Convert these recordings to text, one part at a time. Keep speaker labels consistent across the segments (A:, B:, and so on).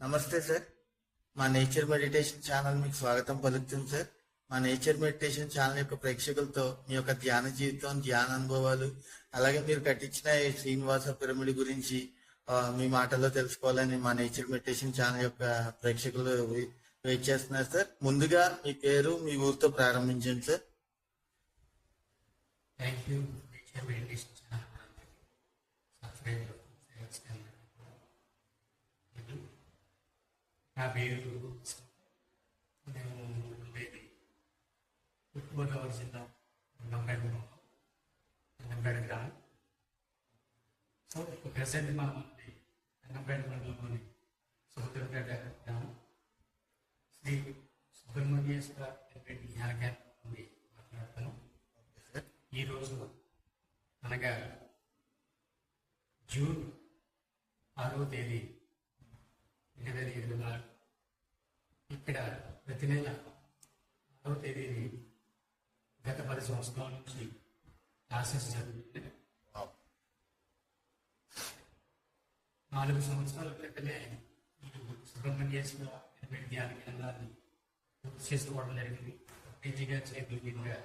A: నమస్తే సార్. మా nature meditation channel మీకు స్వాగతం పలుకుతుంది సార్. మా నేచర్ మెడిటేషన్ ఛానల్ యొక్క ప్రేక్షకులతో మీ యొక్క ధ్యాన జీవితం ధ్యాన అనుభవాలు అలాగే మీరు కట్టించిన శ్రీనివాస పిరమిడ్ గురించి మీ మాటల్లో తెలుసుకోవాలని మా నేచర్ మెడిటేషన్ ఛానల్ యొక్క ప్రేక్షకులు వెయిట్ చేస్తున్నారు సార్. ముందుగా మీ పేరు మీ ఊరితో ప్రారంభించండి sir.
B: Thank you nature meditation channel subscribe చేయండి. నా పేరు నేను ఉండేది తూర్పుగోదావరి జిల్లా నంబేగూడెం నంబేడ గ్రామం సో ఇప్పుడు ప్రజెంట్ మనం నంబేడ మండలంలోని సముద్రపేట గ్రామం శ్రీ సుబ్రహ్మణ్యేశ్వర ధ్యాన కేంద్రం నుండి మాట్లాడుతున్నాం ఈరోజు అనగా జూన్ ఆరో తేదీ రెండు వేల ఇరవై నాలుగు ఇక్కడ ప్రతి నెల ఆరో తేదీని గత పది సంవత్సరాల నుంచి క్లాసెస్ జరుగుతుంది నాలుగు సంవత్సరాల క్రితమే ఈ సుబ్రహ్మణ్యేశ్వర ఎనిమిది ధ్యాన కేంద్రాన్ని పూర్తి చేసుకోవడం జరిగింది. పీజీగా చేతుల మీదుగా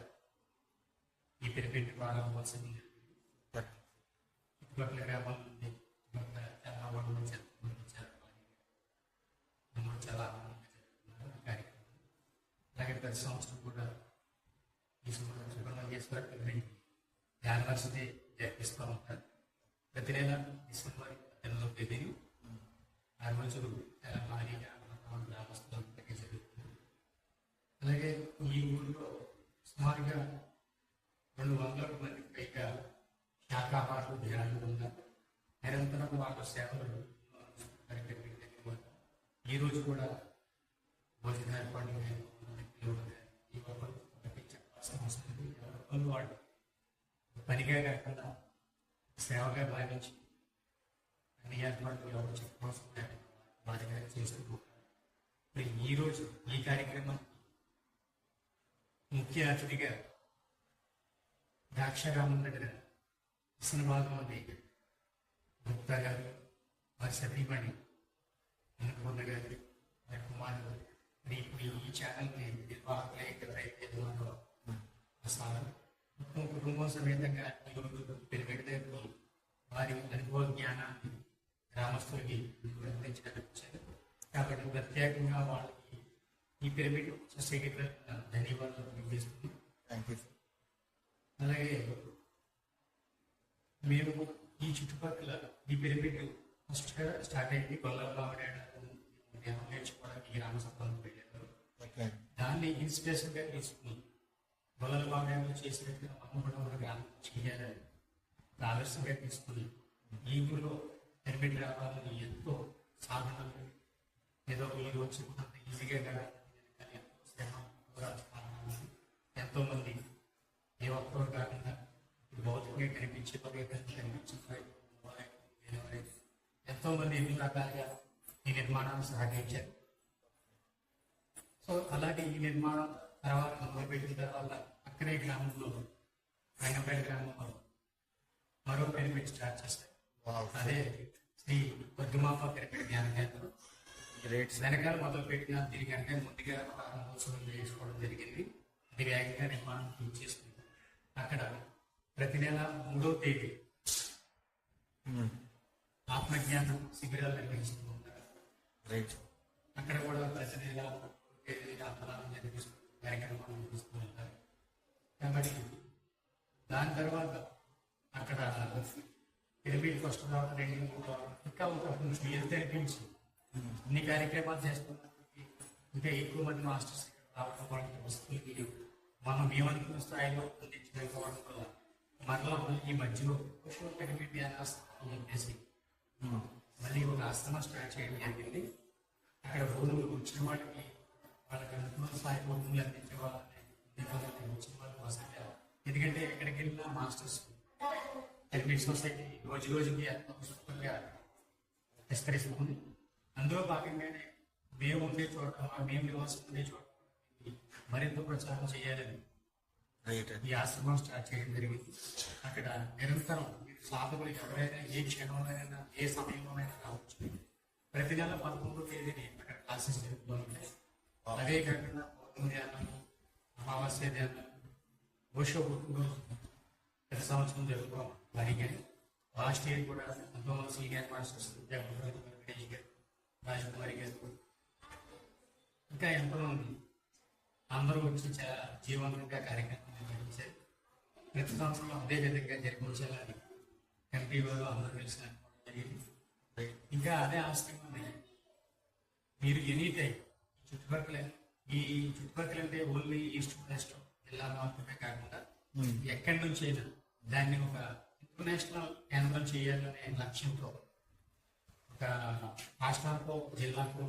B: ఈ పిరమిడ్ ప్రారంభోత్సవం చుట్టుపక్కల గ్రామాల నుండి చుట్టుపక్కల చాలా వార్డు నుంచి జరుపుకుంటూ వచ్చారు. అందరూ చాలా ఆనందంగా జరుపుకున్నారు ఈ కార్యక్రమం అలాగే ప్రతి సంవత్సరం కూడా ఈ సంవత్సరం సుబ్రహ్మణ్యేశ్వర పిరమిడ్ యానివర్సరీ జరిపిస్తూ ఉంటారు ప్రతి నెల డిసెంబర్ నెలలో తేదీని ఆ రోజు చాలా భారీగా గ్రామస్తులందరికీ జరుగుతుంది అలాగే ఈ ఊళ్ళో సుమారుగా రెండు వందల మందికి పైగా శాఖాహారులు ధ్యానులు ఉన్నారు నిరంతరం వాళ్ళ సేవలు పరిగెత్తుకుంటూ ఈ రోజు కూడా భోజన ఏర్పాటు ఈ ఒక్కరికి అవసరం వాళ్ళు పనిగా కాకుండా సేవగా భావించి అన్ని ఏర్పాట్లు ఎవరు బాధ్యతగా మరి ఈ రోజు ఈ కార్యక్రమం ముఖ్య అతిథిగా ద్రాక్షారామం దగ్గర సినిమాలో గుప్తా గారు వారి సతీమణి అన్నపూర్ణ గారు వారి కుమారుడు ఇప్పుడు ఈ ఛానల్ని నిర్వాహకులు ఆ స్థానం మొత్తం కుటుంబం సమేతంగా పెరిగెడదేపు వారి అనుభవ జ్ఞానాన్ని గ్రామస్తులకి అందించడానికి వచ్చారు. కాబట్టి ప్రత్యేకంగా వాళ్ళకి ఈ పిరమిడ్ సొసైటీ తరఫున ధన్యవాదాలు
A: థ్యాంక్ యూ
B: అలాగే మేము ఈ చుట్టుపక్కల ఈ పిరమిడ్ ఫస్ట్ స్టార్ట్ అయింది గొల్లబావిడ నేర్చుకోవడానికి గ్రామ సభలో పెట్టారు
A: ఓకే
B: దాన్ని ఇన్స్పిరేషన్గా తీసుకుని గొల్లబావిడలో చేసినట్టుగా మనం కూడా మన గ్రామం చేయాలని ఆదర్శంగా తీసుకుని ఈ ఊరిలో పిరమిడ్ రావాలని ఎంతో సాధనలు ఏదో ఈ రోజు అంత ఈజీగా కానీ ఎంతో శ్రమ, ఎంతో మంది ఏ ఒక్కరు కాకుండా భౌతికంగా కనిపించే పర్యటన కనిపించే ఎంతో మంది ఎన్ని రకాలుగా నిర్మాణాన్ని సహకరించారు సో అలాగే ఈ నిర్మాణం తర్వాత మొదలుపెట్టిన తర్వాత అక్కడే గ్రామంలో రంగంపేట గ్రామంలో మరో పిరమిడ్ స్టార్ట్ చేస్తారు అదే శ్రీ పద్మాప పిరమిడ్ ధ్యాన కేంద్రం. వెనకాల మొదలు పెట్టిన దీని కనుక ముందుగా ప్రారంభోత్సవం చేసుకోవడం జరిగింది. అది వేగంగా నిర్మాణం పూర్తి చేసుకుంది అక్కడ ప్రతి నెల మూడో తేదీ ఆత్మజ్ఞానం శిబిరాలు నిర్వహిస్తూ అక్కడ కూడా ప్రతి నెల తేదీ అర్థనాలు నిర్వహిస్తూ కార్యక్రమాలు నిర్వహిస్తూ ఉంటారు. కాబట్టి దాని తర్వాత అక్కడ ఫస్ట్ రావడం రెండు మూడు ఇంకా ఒక క్లియర్ తెరిపించి ఇన్ని కార్యక్రమాలు చేస్తున్నప్పటికీ ఇంకా ఎక్కువ మంది మాస్టర్స్ రావడం వాళ్ళకి వస్తువులకి మనం ఏమనుకున్న స్థాయిలో అందించలేకపోవడం వల్ల మరలా ఈ మధ్యలో ఒక్కో పిరమిడ్ ఆశ్రమం చెప్పేసి మళ్ళీ ఒక ఆశ్రమం స్టార్ట్ చేయడం జరిగింది. అక్కడ భూములు వచ్చిన వాళ్ళకి వాళ్ళకి అనుకున్న స్థాయిలో భూములు అందించే వాళ్ళని వచ్చిన వాళ్ళ కోసంగా ఎందుకంటే ఎక్కడికి వెళ్ళినా మాస్టర్స్ హెల్మెట్ సొసైటీ రోజు రోజుకి ఎంతో విస్తృతంగా విస్తరిస్తుంది. అందులో భాగంగానే మేము ఉండే చోట మేము నివాసం ఉండే చోట మరింత ప్రచారం చేయాలని ఈ ఆశ్రమం స్టార్ట్ చేయడం జరిగింది. ఇక్కడ నిరంతరం సాధకులు ఎవరైనా ఏ క్షణంలోనైనా ఏ సమయంలోనైనా రావచ్చు. ప్రతి నెల పదకొండు తేదీని అక్కడ క్లాసెస్ జరుగుతున్నాయి ఉంటాయి అదే కాకుండా పౌర్ణమి ధ్యానం అమావాస్య ధ్యానం ఓషో ప్రతి సంవత్సరం జరుగుతాం అలాగే లాస్ట్ ఇయర్ కూడా ఎంతో సీనియర్ మాస్టర్స్ జగన్ గారు రాజకుమారి గారు. ఇంకా ఎంతోమంది అందరూ వచ్చి చాలా జీవనంగా కార్యక్రమం నిర్వహించారు. ప్రతి సంవత్సరం అదే విధంగా జరిపించాలని ఎంపీ వారు అందరూ కలిసి జరిగింది. ఇంకా అదే ఆశ్చర్యం మీరు ఎనీ టైం చుట్టుపక్కల ఈ చుట్టుపక్కల అంటే ఓన్లీ ఈస్ట్ వెస్ట్ జిల్లా మాత్రమే కాకుండా ఎక్కడి నుంచి అయినా దాన్ని ఒక ఇంటర్నేషనల్ కేంద్రం చేయాలనే లక్ష్యంతో ఒక రాష్ట్రానికో జిల్లాకో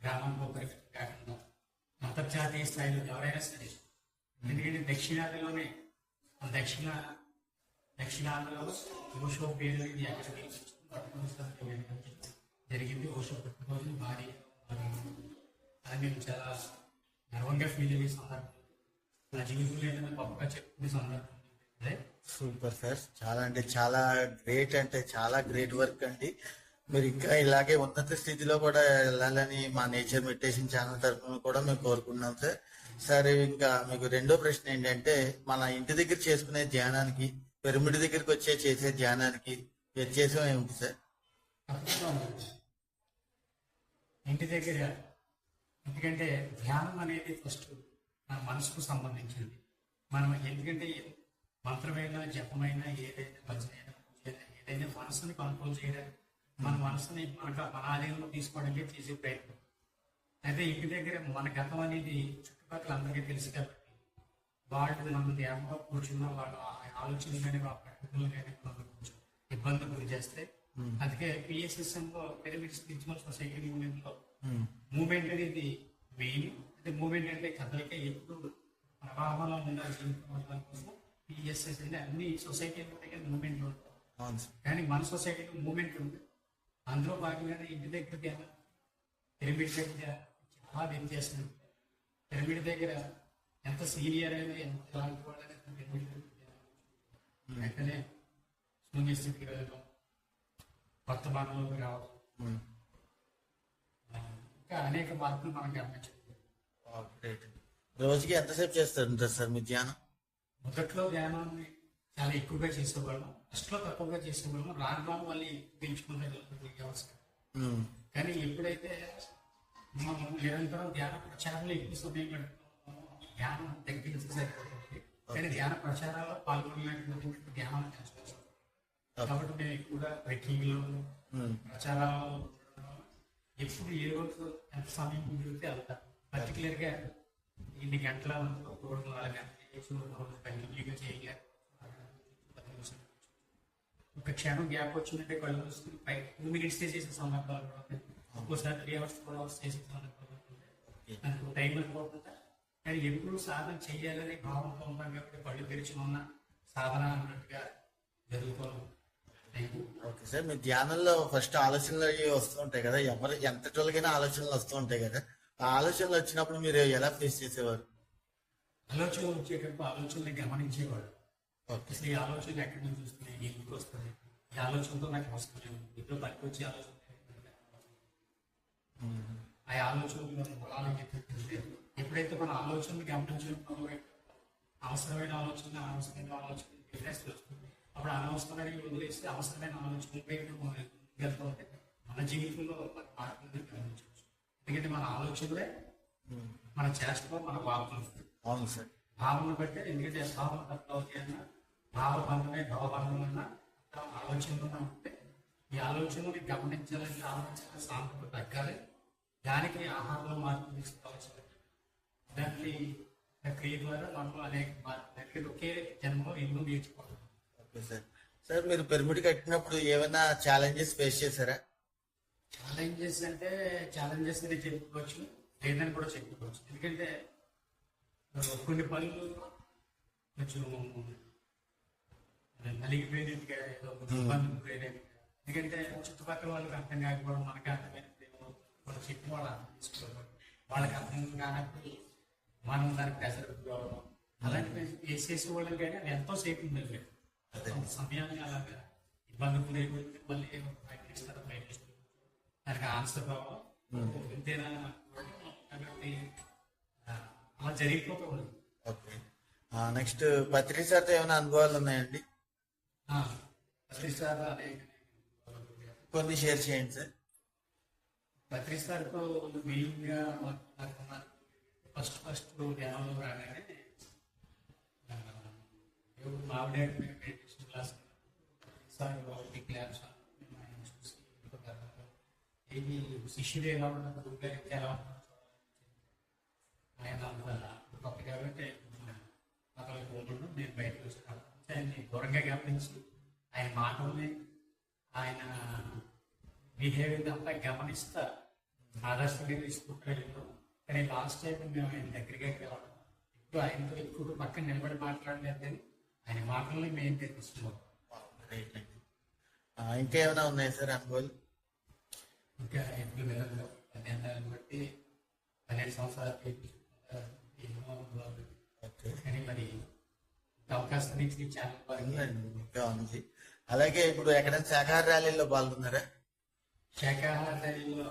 B: గ్రామానికో పరిమితం కాకుండా అంతర్జాతీయ స్థాయిలో ఎవరైనా సరే ఎందుకంటే దక్షిణాదిలోనే దక్షిణ దక్షిణాంధ్రలో ఓషో పేరు ఇది జరిగింది. ఓషో పుట్టినరోజు భారీ అది నేను చాలా గర్వంగా ఫీల్ అయ్యే సందర్భం. నా జీవితంలో ఏదైనా గొప్పగా చెప్పుకునే సందర్భం.
A: సూపర్ సార్ చాలా అంటే చాలా గ్రేట్ అంటే చాలా గ్రేట్ వర్క్ అండి. మీరు ఇంకా ఇలాగే ఉన్నత స్థితిలో కూడా వెళ్ళాలని మా నేచర్ మెడిటేషన్ ఛానల్ తరఫున కూడా మేము కోరుకున్నాం సార్. సార్ ఇంకా మీకు రెండో ప్రశ్న ఏంటంటే మన ఇంటి దగ్గర చేసుకునే ధ్యానానికి పిరమిడ్ దగ్గరికి వచ్చే చేసే ధ్యానానికి వ్యత్యాసం ఏమిటి సార్?
B: ఇంటి దగ్గర ఎందుకంటే ధ్యానం అనేది ఫస్ట్ మన మనసుకు సంబంధించింది. మనం ఎందుకంటే మంత్రమైనా జపమైనా ఏదైనా భజన ఏదైనా ఏదైనా మనసుని కంట్రోల్ చేయడానికి మన మనసుని మనకు మన ఆధీనంలో తీసుకోవడానికి చేసే ప్రయత్నం. అయితే ఇంటి దగ్గర మన గతం అనేది చుట్టుపక్కల అందరికీ తెలుసు కాబట్టి వాళ్ళు మన ధ్యానంలో కూర్చున్న వాళ్ళు ఆ ఆలోచనలు కానీ ప్రకటనలు కానీ మనకు కొంచెం ఇబ్బంది గురి చేస్తే అందుకే పిఎస్ఎస్ఎం లో పిరమిడ్ స్పిరిచువల్ సొసైటీ మూవ్మెంట్లో మూవ్మెంట్ అనేది మెయిన్. అంటే మూవ్మెంట్ అంటే కదలిక ఎప్పుడు ప్రవాహంలో ఉండాలి జీవితం కోసం పిఎస్ఎస్ అంటే అన్ని సొసైటీలో మూవ్మెంట్ ఉంటాయి కానీ మన సొసైటీలో మూవ్మెంట్ ఉంది. అందులో భాగంగానే ఇంటి దగ్గర ధ్యానం పిరమిడ్ దగ్గర చాలా వ్యత్యాసం ఉంది. పిరమిడ్ దగ్గర ఎంత సీనియర్ అయినా ఎంత ఎలాంటి వాళ్ళైనా పిరమిడ్. వెంటనే శూన్యస్థితికి వెళ్ళడం కొత్త బాణలోకి రావడం
A: ఉమ్.
B: ఇంకా అనేక మార్పులు మనం గమనించాలి
A: గ్రేట్ రోజుకి ఎంతసేపు చేస్తారు సార్ మీ ధ్యానం
B: మొదట్లో ధ్యానాన్ని చాలా ఎక్కువగా చేసేవాళ్ళం ఫస్ట్లో తక్కువగా చేసేవాళ్ళం రాను మళ్ళీ పెంచుకుంటే అవసరం. కానీ ఎప్పుడైతే మనం నిరంతరం ధ్యాన ప్రచారంలో ఎక్కువ సమయం గడుపుతున్నామో ధ్యానం తగ్గించి సరిపోతుంది కానీ ధ్యాన ప్రచారాల్లో పాల్గొనలేకపోతే ధ్యానం కష్టం కాబట్టి నేను ఎక్కువగా ట్రెక్కింగ్లో
A: ఉమ్.
B: ప్రచారాల్లో ఉండడం, ఎప్పుడు ఏ రోజు ఎంత సమయం కుదిరితే వెళ్తా పర్టికులర్గా ఇన్ని గంటల ఒక నాలుగు గంటలు కంటిన్యూగా చేయాలి పది నిమిషాలు. ఒక క్షణం గ్యాప్ వచ్చిందంటే కళ్ళు మూసుకుని పై టూ మినిట్స్ చేసే సందర్భాలు కూడా. ఒక్కోసారి త్రీ అవర్స్ ఫోర్ అవర్స్ చేసే సందర్భాలు. దానికి టైం అయిపోతుందా కానీ ఎప్పుడు సాధన చేయాలని భావంతో ఉంటాం కాబట్టి కళ్ళు తెరిచి ఉన్న సాధన అన్నట్టుగా జరుగుతాం
A: ఓకే సార్ మీ ధ్యానంలో ఫస్ట్ ఆలోచనలు అవి వస్తూ ఉంటాయి కదా. ఎవరు ఎంత టోళ్ళకైనా ఆలోచనలు వస్తూ ఉంటాయి కదా. ఆ ఆలోచనలు వచ్చినప్పుడు మీరు ఎలా ఫేస్ చేసేవారు?
B: ఆలోచన వచ్చేటప్పుడు ఆలోచనని గమనించేవాడు అసలు ఈ ఆలోచన ఎక్కడి నుంచి వస్తున్నాయి ఎందుకు వస్తుంది ఈ ఆలోచనతో నాకు అవసరం లేదు ఇప్పుడు పనికి వచ్చి ఆలోచన ఆ ఆలోచనలు మనం పొలాలకి తెప్పిస్తే ఎప్పుడైతే మన ఆలోచనలు గమనించినప్పుడు అవసరమైన ఆలోచన అనవసరమైన ఆలోచన డిఫరెన్స్ వస్తుంది అప్పుడు అనవసరమైన వదిలేస్తే అవసరమైన ఆలోచనలపై మనం వెళ్తూ ఉంటే మన జీవితంలో మార్పులు గమనించవచ్చు ఎందుకంటే మన ఆలోచనలే మన చేష్టలో మన భావనలు
A: అవును సార్
B: భావన బట్టే ఎందుకంటే భావన తప్ప అవుతాయన్నా భావబంధమే భావబంధం అన్నా ఆలోచనలు ఉంటే ఈ ఆలోచనని గమనించాలని ఆలోచన సాంతం తగ్గాలి. దానికి ఆహారంలో మార్పు తీసుకోవాల్సి దానికి ప్రక్రియ ద్వారా మనం అనేక ఎందుకంటే ఒకే జన్మలో ఎన్నో నేర్చుకోవాలి.
A: Okay sir. సార్ మీరు పిరమిడ్ కట్టినప్పుడు ఏమైనా ఛాలెంజెస్ ఫేస్ చేశారా?
B: ఛాలెంజెస్ అంటే ఛాలెంజెస్ అని చెప్పుకోవచ్చు లేదని కూడా చెప్పుకోవచ్చు. ఎందుకంటే కొన్ని పనులు కొంచెం నలిగిపోయినట్టుగా ఏదో ఇబ్బందులు ఎందుకంటే చుట్టుపక్కల వాళ్ళకి అర్థం కాకపోవడం మనకి అర్థమైనప్పుడు వాళ్ళు చెప్పిన వాళ్ళు అర్థం చేసుకోవడం వాళ్ళకి అర్థం కానప్పుడు మనం దానికి ప్రెషర్ పెట్టుకోవడం అలాంటివి వేసేసే వాళ్ళకి కానీ అది ఎంతో సేపు ఉండదు సమయాన్ని అలాగా ఇబ్బందులు లేకపోతే మళ్ళీ బయట ఇస్తారు దానికి ఆన్సర్ కావాలి. ఇంతేనా కాబట్టి అలా జరిగిపోతూ ఉంది
A: ఓకే. నెక్స్ట్ పత్రి సార్తో ఏమైనా అనుభవాలు ఉన్నాయండి?
B: ప్రతిసారి అనేక
A: కొన్ని షేర్ చేయండి సార్.
B: ప్రతిసారితో మెయిన్గా నాకున్న ఫస్ట్ ఫస్ట్ ధ్యానంలో రాగానే ఎవరు మావిడే మెడిటేషన్ క్లాస్ సార్ ఒకటి క్లాస్ చూసి ఏది శిష్యుడే కాకుండా గురువు గారికి ఎలా ఉన్నారో ఆయన అంత గొప్ప కాబట్టి అక్కడ పోకుండా నేను బయటకు వచ్చాను ఆయన్ని దూరంగా గమనించి ఆయన మాటల్ని ఆయన బిహేవియర్ అంతా గమనిస్తా. ఆదర్శంగా తీసుకుంటాడు కానీ లాస్ట్ టైం మేము ఆయన దగ్గరికి వెళ్ళాం ఇప్పుడు ఆయనతో ఎక్కువ పక్కన నిలబడి మాట్లాడలేదు కానీ ఆయన మాటల్ని మేము తెప్పిస్తున్నాం
A: రైట్ అండి ఆ, ఇంకా ఏమైనా ఉన్నాయి సార్ అనుభవాలు?
B: ఇంకా ఎప్పుడు విధంగా పన్నెండాన్ని బట్టి పన్నెండు సంవత్సరాలు ఎన్నో కానీ మరి అవకాశం నుంచి చాలా బాగా
A: ఉందండి ఇంకా ఉంది అలాగే ఇప్పుడు ఎక్కడైనా శాఖాహార ర్యాలీలో పాల్గొన్నారా?
B: శాఖాహార ర్యాలీలో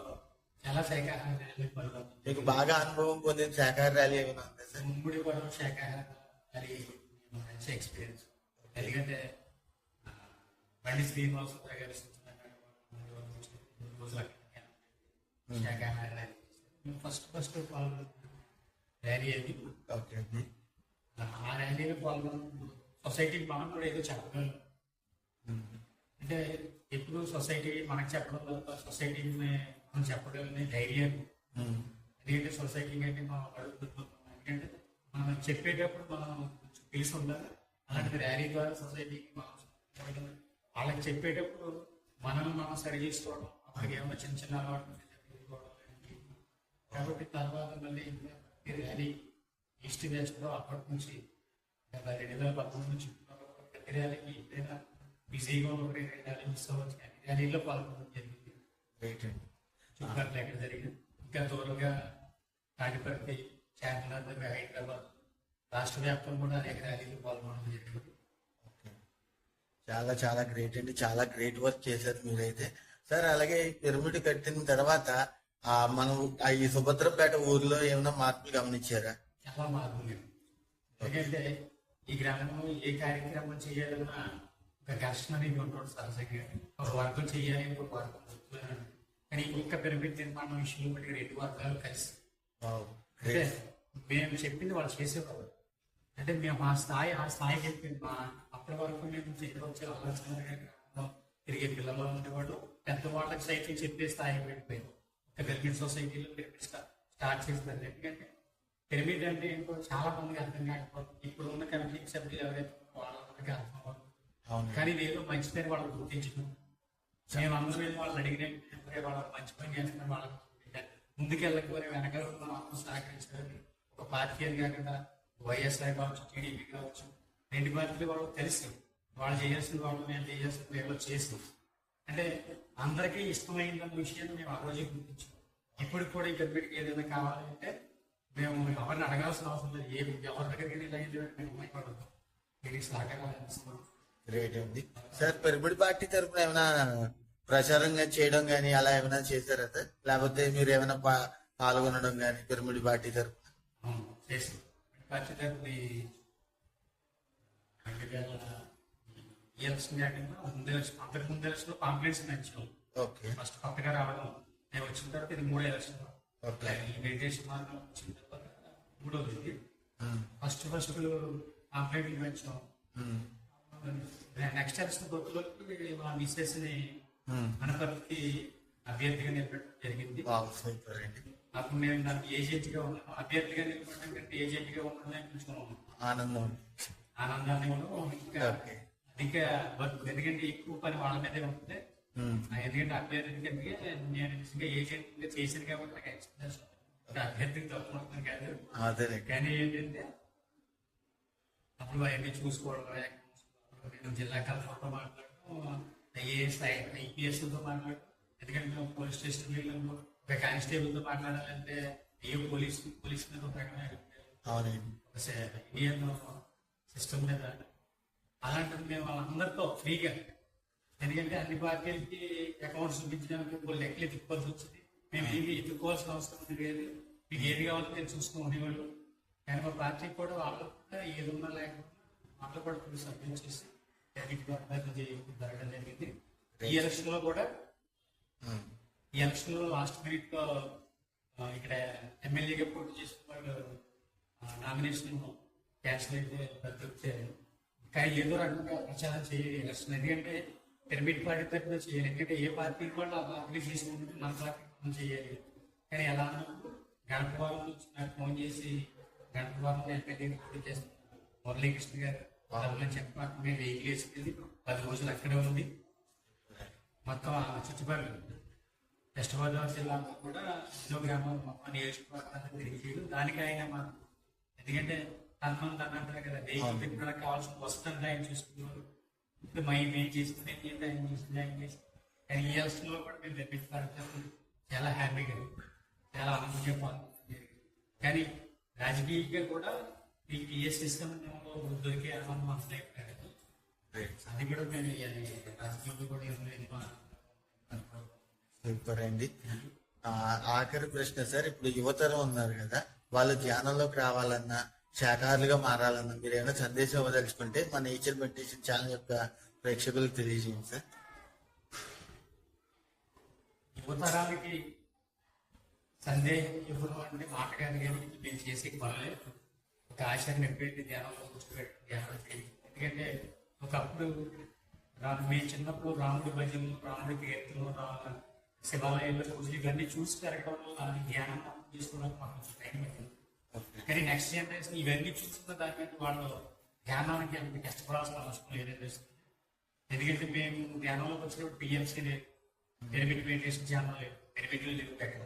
B: చాలా శాఖాహార ర్యాలీ పాల్గొన్నాం.
A: మీకు బాగా అనుభవం పొందిన శాఖాహార ర్యాలీ ఏమైనా ఉందా సార్?
B: ఉమ్మడి కూడా శాఖాహార ర్యాలీ మంచి ఎక్స్పీరియన్స్ ఎందుకంటే బండి శ్రీనివాసరావు గారి రోజుల శాఖాహార ర్యాలీ. ఫస్ట్ ఫస్ట్ పాల్గొన్న ర్యాలీ అది.
A: ఓకే అండి.
B: ఆ ర్యాలీలో పాల్గొన్న సొసైటీకి మనం కూడా ఏదో చెప్పగలం అంటే ఎప్పుడు సొసైటీ మనకు చెప్పడం తప్ప సొసైటీని మనం చెప్పగలని ధైర్యం
A: ఉమ్.
B: సొసైటీ అంటే మనం అడుగుతున్నాం ఎందుకంటే మనం చెప్పేటప్పుడు మనం కొంచెం తెలిసి ఉండాలి అలాంటి ర్యాలీ ద్వారా సొసైటీకి మనం చెప్పగలం. వాళ్ళకి చెప్పేటప్పుడు మనం మనం సరి చేసుకోవడం అప్పటికి ఏమో చిన్న చిన్న అలవాటు కాబట్టి తర్వాత మళ్ళీ ర్యాలీ ఈస్ట్ వెస్ట్లో అప్పటి నుంచి రెండు వేల పదమూడు నుంచి ర్యాలీకి ఎప్పుడైనా బిజీగా ఉన్న ర్యాలీ మిస్ అవ్వచ్చు కానీ ర్యాలీలో పాల్గొనడం జరిగింది. చుట్టుపక్కల ఎక్కడ జరిగింది? ఇంకా దూరంగా తాడిపత్రి చార్మినార్ దగ్గర హైదరాబాద్ రాష్ట్ర వ్యాప్తంగా కూడా అనేక ర్యాలీలు పాల్గొనడం జరిగింది.
A: చాలా చాలా గ్రేట్ అండి. చాలా గ్రేట్ వర్క్ చేశారు మీరైతే. సార్ అలాగే పిరమిడ్ కట్టిన తర్వాత ఆ మనం ఈ సుభద్రపేట ఊర్లో ఏమైనా మార్పులు గమనించారా?
B: చాలా లేవు. ఎందుకంటే ఈ గ్రామంలో ఏ కార్యక్రమం చేయాలన్నా ఒక ఘర్షణ అనేది ఉంటుంది సరసంగా ఒక వర్గం చేయాలి ఒక వర్గం. కానీ ఒక్క పిరమిడ్ నిర్మాణం విషయంలో రెండు వర్గాలు కలిసి. అంటే మేము చెప్పింది వాళ్ళు చేసేవాళ్ళు. అంటే మేము ఆ స్థాయి ఆ స్థాయికి వెళ్ళిపోయింది మా అప్పటి వరకు మేము చేయవచ్చు ఆలోచన తిరిగే పిల్లలు ఉండేవాళ్ళు పెద్దవాళ్ళకి సైతం చెప్పే స్థాయికి వెళ్ళిపోయింది ఒక పిరమిడ్ సొసైటీలో స్టార్ట్ చేస్తారు. ఎందుకంటే పిరమిడ్ అంటే ఏంటో చాలా మందికి అర్థం కాకపోతుంది ఇప్పుడు ఉన్న కమిటీ సభ్యులు ఎవరైతే వాళ్ళకి అర్థం
A: అవును.
B: కానీ ఇదేదో మంచిదని వాళ్ళు గుర్తించడం. మేము అందరూ వెళ్ళి వాళ్ళు అడిగిన వాళ్ళ మంచి పని చేస్తున్న వాళ్ళకి ముందుకెళ్ళకపోతే వెనక అందరూ సహకరించాలని ఒక పార్టీ అని కాకుండా వైఎస్ఆర్ కావచ్చు టీడీపీ కావచ్చు రెండు పార్టీలు వాళ్ళు తెలుసు. వాళ్ళు చేయాల్సిన వాళ్ళు మేము చేయాల్సిన వేలో చేసి అంటే అందరికీ ఇష్టమైన విషయాన్ని మేము ఆ రోజే గుర్తించాం. ఇప్పుడు కూడా కమిటీకి ఏదైనా కావాలంటే మేము ఎవరిని అడగాల్సిన అవసరం లేదు. ఏ ఎవరి దగ్గరికి వెళ్ళి లైన్ మేము భయపడతాం దీనికి సహకారం అందిస్తున్నాం.
A: గ్రేట్ అండి. సార్ పిరమిడ్ పార్టీ తరపున ఏమైనా ప్రచారంగా చేయడం కానీ అలా ఏమైనా చేశారా సార్? లేకపోతే మీరు ఏమైనా పాల్గొనడం కానీ పిరమిడ్ పార్టీ
B: అవును, చేసి ముందు ఎలక్షన్ అంతకు ముందు ఎలక్షన్ పాంప్లెట్స్ ఫస్ట్ కొత్తగా రావడం నేను వచ్చిన తర్వాత ఇది మూడో ఎలక్షన్. మూడోది. ఫస్ట్ ఫస్ట్ పాంప్లెట్ ఇవ్వచ్చాం
A: ఉమ్,
B: నెక్స్ట్ ఎలక్షన్ కొత్తలో మా
A: మిస్సెస్ని.
B: అనపర్తికి అభ్యర్థిగా నిలబెట్టడం జరిగింది. అప్పుడు నేను దానికి ఏజెంట్గా ఉన్నాను అభ్యర్థిగా నిలబడడం కంటే ఏజెంట్గా ఉన్నాను కొంచెం
A: ఆనందం
B: ఆనందాన్ని కూడా ఇంకా వర్క్ ఎందుకంటే ఎక్కువ పని వాళ్ళ మీదే ఉంటుంది ఆ ఎందుకంటే అభ్యర్థి ఎందుకంటే నేను ఏజెంట్ చేశాను కాబట్టి నాకు ఎక్స్పీరియన్స్. అభ్యర్థికి తక్కువ ఉంటుంది కాదు కానీ ఏంటంటే అప్పుడు అవన్నీ చూసుకోవడం జిల్లా కలెక్టర్తో మాట్లాడడం ఐఏఎస్ ఐపీఎస్తో మాట్లాడడం ఎందుకంటే మేము పోలీస్ స్టేషన్ వెళ్ళాము ఒక కానిస్టేబుల్తో మాట్లాడాలంటే ఏ పోలీస్ పోలీస్ మీద ఇండియన్ సిస్టమ్ మీద. అలాంటిది మేము వాళ్ళందరితో ఫ్రీగా ఎందుకంటే అన్ని పార్టీలకి అకౌంట్స్ చూపించడానికి కొన్ని లెక్కలు ఎత్తుకోవాల్సి వచ్చింది. మేము ఏమి ఎత్తుకోవాల్సిన అవసరం లేదు. మీకు ఏది కావాలో నేను చూసుకుని వాళ్ళు కానీ మా పార్టీకి కూడా వాళ్ళు కూడా ఏది ఉన్నా లేకపోతే వాళ్ళు కూడా కొన్ని సభ్యులు చేసి అన్నిటికీ చేయడం జరగడం జరిగింది. ఈ ఎలక్షన్లో కూడా ఈ ఎలక్షన్లో లాస్ట్ మినిట్లో ఇక్కడ ఎమ్మెల్యేగా పోటీ చేసిన వాళ్ళు నామినేషన్ క్యాన్సిల్ అయితే రద్దు చేయాలి కానీ ఏదో రకంగా ప్రచారం చేయాలి ఎలక్షన్ ఎందుకంటే పిరమిడ్ పార్టీ తరఫున చేయాలి. ఎందుకంటే ఏ పార్టీ కూడా అప్లై చేసుకుంటే మన పార్టీ చేయాలి. కానీ ఎలా గణప వారం నుంచి నాకు ఫోన్ చేసి గణప వారం ఎమ్మెల్యేగా పోటీ మురళీకృష్ణ గారు వాళ్ళని చెప్పాక మేము వెహికల్ వేసుకెళ్ళి పది రోజులు అక్కడే ఉంది. మొత్తం చుట్టుపక్కల వెస్ట్ గోదావరి జిల్లాలో కూడా ఎన్నో గ్రామాలు మొత్తం నియోజకవర్గాన్ని తిరిగి దానికి ఆయన మా ఎందుకంటే తన అంటారు కదా వెహికల్ తిప్పడానికి కావాల్సిన వస్తుంది ఆయన చూసుకున్నారు. ఇప్పుడు మేము ఏం ఏం చేస్తుంది ఆయన చేస్తుంది కానీ ఈ అవసరంలో కూడా మేము తెప్పించాలి చాలా హ్యాపీగా చాలా ఆనందంగా పాల్గొంటుంది. కానీ రాజకీయంగా కూడా ఈ ఏ సిస్టమ్ దొరికే ఆనందం అంతే
A: రైట్.
B: అది కూడా మేము రాజకీయంలో కూడా లేదు.
A: సూపర్ అండి. ఆ, ఆఖరి ప్రశ్న సార్ ఇప్పుడు యువతరం ఉన్నారు కదా వాళ్ళు ధ్యానంలోకి రావాలన్నా శాఖాహారులుగా మారాలన్నా మీరు ఏమైనా సందేశం ఇవ్వదలుచుకుంటే మన నేచర్ మెడిటేషన్ ఛానల్ యొక్క ప్రేక్షకులకు తెలియజేయండి సార్.
B: యువతరానికి సందేహం ఇవ్వడం అంటే మాటగాని కానీ నేను చేసే పనులే. ఒక ఆశని నింపెట్టి ధ్యానంలో కూర్చోబెట్టి ధ్యానం చేయాలి ఎందుకంటే ఒకప్పుడు రా- మీ చిన్నప్పుడు రాముడి భజనలు రాముడి కీర్తనలు రా- శివాలయంలో పూజలు ఇవన్నీ చూసి పెరగడం వల్ల ఆ ధ్యానం చేసుకోవడానికి మాకు టైం పట్టింది. కానీ నెక్స్ట్ జనరేషన్ ఇవన్నీ చూస్తున్న దాని వాళ్ళు ధ్యానానికి అంత కష్టపడాల్సిన అవసరం లేదనిపిస్తుంది ఎందుకంటే మేము ధ్యానంలోకి వచ్చినప్పుడు పిఎంసీ లేదు పిరమిడ్ మెడిటేషన్ ఛానల్ లేదు పిరమిడ్లు లేవు ఎక్కడ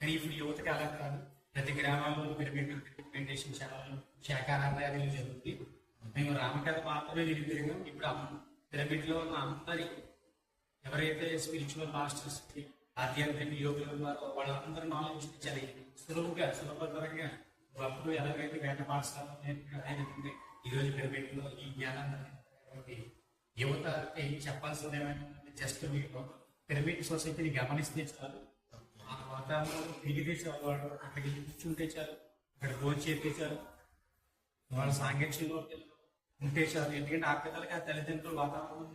B: కానీ ఇప్పుడు యువతకి అలా కాదు. ప్రతి గ్రామాల్లో పిరమిడ్ మెడిటేషన్ ఛానల్ శాఖాహారాలు జరుగుతుంది మేము రామకథ మాత్రమే వినిపిరిగాం ఇప్పుడు అమ్మ పిరమిడ్ ఉన్న అందరి ఎవరైతే స్పిరిచువల్ మాస్టర్స్ ఆధ్యాత్మిక యోగులు ఉన్నారో వాళ్ళందరూ నాలెడ్జ్ చాలా సులువుగా సులభతరంగా అప్పుడు ఎలాగైతే వేట పాఠశాల నేర్చుకుంటే ఈ రోజు పిరమిడ్ ఈ జ్ఞానాన్ని కాబట్టి యువత అంటే చెప్పాల్సింది ఏమైనా జస్ట్ మీకు పిరమిడ్ సొసైటీని గమనిస్తే చాలు. ఆ వాతావరణంలో తిరిగితే చాలు వాళ్ళు అక్కడికి కూర్చుంటే చాలు అక్కడ భోజనం చేస్తే చాలు వాళ్ళ సాంగత్యంలో ఉంటే చాలు. ఎందుకంటే ఆ పిల్లలకి ఆ తల్లిదండ్రులు వాతావరణం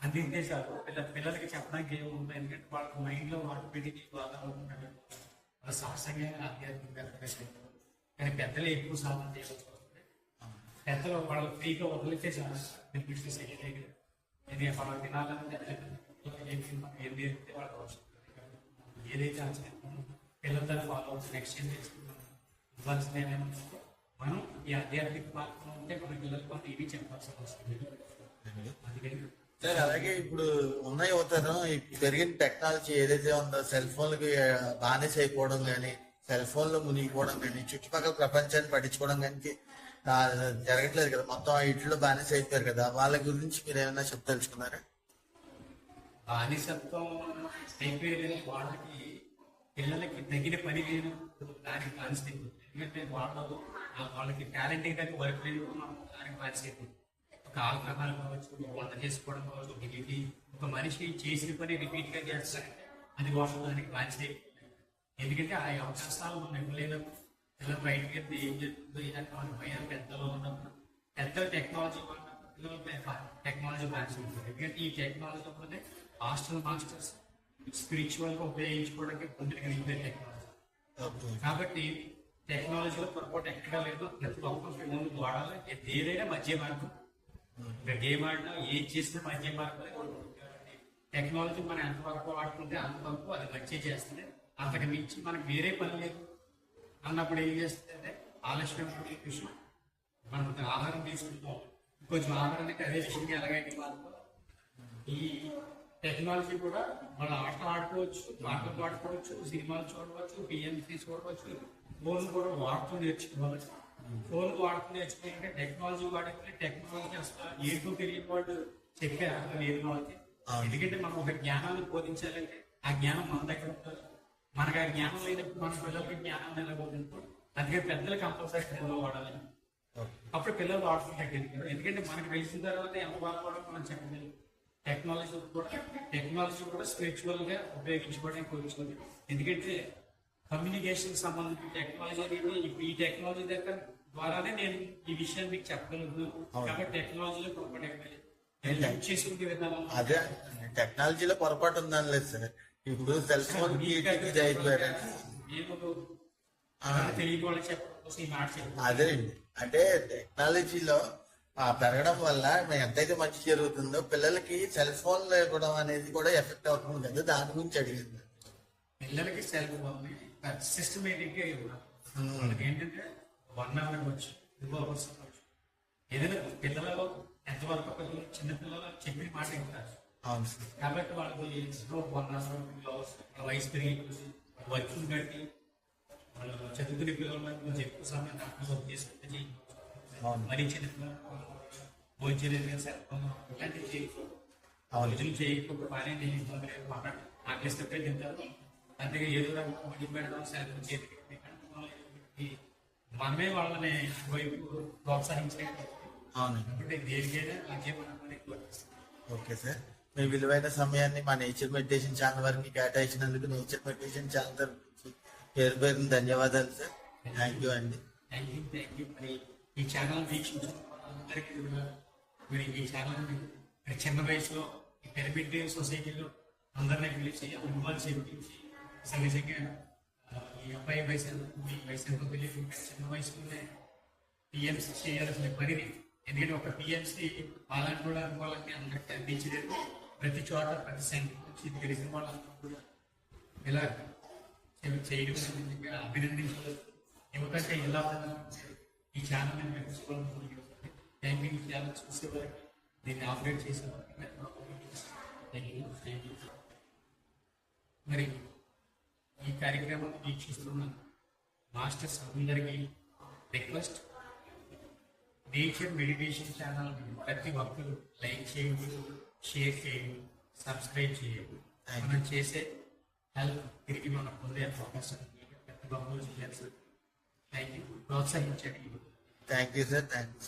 B: అందించే చాలు. పిల్ల పిల్లలకి చెప్పడానికి ఏమి ఉంది? ఎందుకంటే వాళ్ళ మైండ్లో లో పెట్టి వాతావరణం ఉంటుంది. వాళ్ళ సహసంగా ఆధ్యాత్మికంగా కానీ పెద్దలు ఎక్కువ సాధన వస్తుంది పెద్దలు వాళ్ళు ఫ్రీగా వదిలితే చాలా బెనిఫిట్స్ చేయలేదు ఇది మనం తినాలంటే ఏం తిన్నా- వాళ్ళకి అవసరం ఏదైతే ఆచరిస్తామో పిల్లలతో ఫాలో అవుతుంది నెక్స్ట్ జనరేషన్ ఇవ్వాల్సింది ఏమైనా మనం ఈ ఆధ్యాత్మిక మార్గంలో ఉంటే మన పిల్లలకు మనం ఇవి చెప్పాల్సి వస్తుంది అందుకని
A: సార్ అలాగే ఇప్పుడు ఉన్న యువతరం పెరిగిన టెక్నాలజీ ఏదైతే ఉందో సెల్ ఫోన్లకి బానిస అయిపోవడం కానీ సెల్ ఫోన్లో మునిగిపోవడం కానీ చుట్టుపక్కల ప్రపంచాన్ని పట్టించుకోవడం కానీ జరగట్లేదు కదా. మొత్తం ఆ ఇంట్లో బానిస అయిపోయారు కదా. వాళ్ళ గురించి మీరు ఏమైనా చెప్పదలుచుకున్నారా
B: బానిసత్వం అయిపోయిన వాళ్ళకి పిల్లలకి తగిన పని లేదు దానికి బానిస ఎందుకంటే వాళ్ళు వాళ్ళకి టాలెంట్ ఏంటంటే వర్క్ లేదు దానికి బానిస ఒక ఆల్కహాల్ కావచ్చు వంట చేసుకోవడం కావచ్చు ఒక మనిషి చేసిన పని రిపీట్గా చేస్తారు అది వాళ్ళు దానికి బానిస ఎందుకంటే ఆ అవకాశాలు మనకు ఇవ్వలేనప్పుడు పిల్లలు బయటకు వెళ్తే ఏం జరుగుతుందో ఇలాంటి వాళ్ళ పెద్దలో ఉన్నప్పుడు పెద్ద టెక్నాలజీ పిల్లలు టెక్నాలజీ బానిస ఉంటుంది. ఎందుకంటే ఈ టెక్నాలజీ పోతే హాస్టల్ మాస్టర్స్ స్పిరిచువల్గా ఉపయోగించుకోవడానికి పొందగలిగితే టెక్నాలజీ కాబట్టి టెక్నాలజీలో పొరపాటు ఎక్కడా లేదు. ప్రతి ఒక్కరు ఫోన్ వాడాలి ఏదైనా మధ్య మార్గం. ఇంకా గేమ్ ఆడినా ఏం చేసినా మధ్య మార్గం టెక్నాలజీ మనం ఎంతవరకు వాడుకుంటే అంతవరకు అది మంచి చేస్తుంది. అంతకు మించి మనకు వేరే పని లేదు. అన్నప్పుడు ఏం చేస్తుందంటే ఆలస్యం విషయం మనం ఆహారం తీసుకుంటాం. కొంచెం ఆహారానికి అదే విషయం ఎలాగైతే ఈ టెక్నాలజీ కూడా మన ఆటలు ఆడుకోవచ్చు పాటలు పాడుకోవచ్చు సినిమాలు చూడవచ్చు పిఎంసీ చూడవచ్చు ఫోన్ కూడా వాడుతూ నేర్చుకోవచ్చు ఫోన్ వాడుతూ నేర్చుకోవాలంటే టెక్నాలజీ వాడుకుంటే టెక్నాలజీ అసలు ఏంటో తెలియని వాళ్ళు చెప్పే అర్థం లేదు వాళ్ళకి ఎందుకంటే మనం ఒక జ్ఞానాన్ని బోధించాలంటే ఆ జ్ఞానం మన దగ్గర ఉండాలి. మనకు ఆ జ్ఞానం లేనప్పుడు మన పిల్లలకి జ్ఞానం బోధించుకో అందుకే పెద్దలు కంపల్సరీ ఫోన్లో వాడాలి అప్పుడు పిల్లలు వాడుతుంటారు ఎందుకంటే మనకు తెలిసిన తర్వాత ఎంత బాధపడడం మనం చెప్పలేదు టెక్నాలజీ కూడా టెక్నాలజీ కూడా స్పిరిచువల్గా ఉపయోగించుకోవడానికి వచ్చింది ఎందుకంటే కమ్యూనికేషన్ సంబంధించిన టెక్నాలజీ అనేది ఇప్పుడు ఈ టెక్నాలజీ దగ్గర ద్వారానే నేను ఈ విషయాన్ని మీకు చెప్పగలుగుతున్నాను. కాబట్టి టెక్నాలజీలో పొరపాటు
A: ఏంటి?
B: చేసుకుంటే విధానం
A: అదే టెక్నాలజీలో పొరపాటు ఉందని లేదు సార్. ఇప్పుడు
B: చెప్పాను
A: అదే అండి. అంటే టెక్నాలజీలో ఆ, పెరగడం వల్ల ఎంతైతే మంచి జరుగుతుందో పిల్లలకి సెల్ ఫోన్ ఇవ్వడం అనేది కూడా ఎఫెక్ట్ అవుతుంది కదా దాని గురించి అడిగింది
B: పిల్లలకి సెల్ ఫోన్
A: సిస్టమేటిక్గా.
B: వాళ్ళకి ఏంటంటే వన్ అవర్ ఇవ్వచ్చు టూ అవర్స్ ఇవ్వచ్చు ఏదైనా పిల్లలు ఎంతవరకు పిల్లలు చిన్న పిల్లలు చెప్పిన మాట వింటారు. కాబట్టి వాళ్ళకి వన్ అవర్ టూ అవర్స్ వయసు పెరిగి వర్కింగ్ బట్టి వాళ్ళు చదువుకునే పిల్లలు కొంచెం ఎక్కువ సమయం వర్క్ చేసుకుంటే. మరి చిన్న భోజనం ఇలాంటివి చేయకూడదు. భోజనం చేయకుండా బాగానే నేను ఆకలిస్తే తింటారు. అంతేగా ఏదో రకంగా వండి పెడదాం సెలవు చేతికి మనమే వాళ్ళని వైపు కాబట్టి దేనికైనా
A: ఓకే సార్. మీ విలువైన సమయాన్ని మా నేచర్ మెడిటేషన్ ఛానల్ వారికి కేటాయించినందుకు నేచర్ మెడిటేషన్ ఛానల్ తరఫు పేరు పేరున ధన్యవాదాలు సార్. థ్యాంక్ యూ అండి.
B: థ్యాంక్ యూ థ్యాంక్ యూ మరి ఈ ఛానల్ వీక్షించిన ఈ ఛానల్ చిన్న వయసులో ఈ పిరమిడ్ సొసైటీలో అందరినీ పిలిచి అనుభవాలు చేపించి సహజంగా ఈ అబ్బాయి వయసు మీ వయసు తెలియదు చిన్న వయసులోనే పిఎంసీ చేయాల్సిన పనిది ఎందుకంటే ఒక పిఎంసీ వాళ్ళని కూడా అనుకోవాలని అందరికీ అందించలేదు. ప్రతి చోట ప్రతి సంఖ్య తెలిసిన వాళ్ళందరూ ఇలా చేయడం అభినందించలేదు ఎందుకంటే ఎలా ఈ ఛానల్ టైమింగ్ ఛానల్ చూసేవారికి దీన్ని ఆపరేట్ చేసేవారికి మరి ఈ కార్యక్రమం వీక్షిస్తున్న మాస్టర్స్ అందరికీ రిక్వెస్ట్. నేచర్ మెడిటేషన్ ఛానల్ ప్రతి ఒక్కరు లైక్ చేయండి. షేర్ చేయండి సబ్స్క్రైబ్ చేయండి. మనం చేసే హెల్ప్ తిరిగి మనం పొందే అవకాశం. ప్రతి ఒక్కరు చేయాల్సి థ్యాంక్ యూ ప్రోత్సహించండి.
A: Thank you sir thank you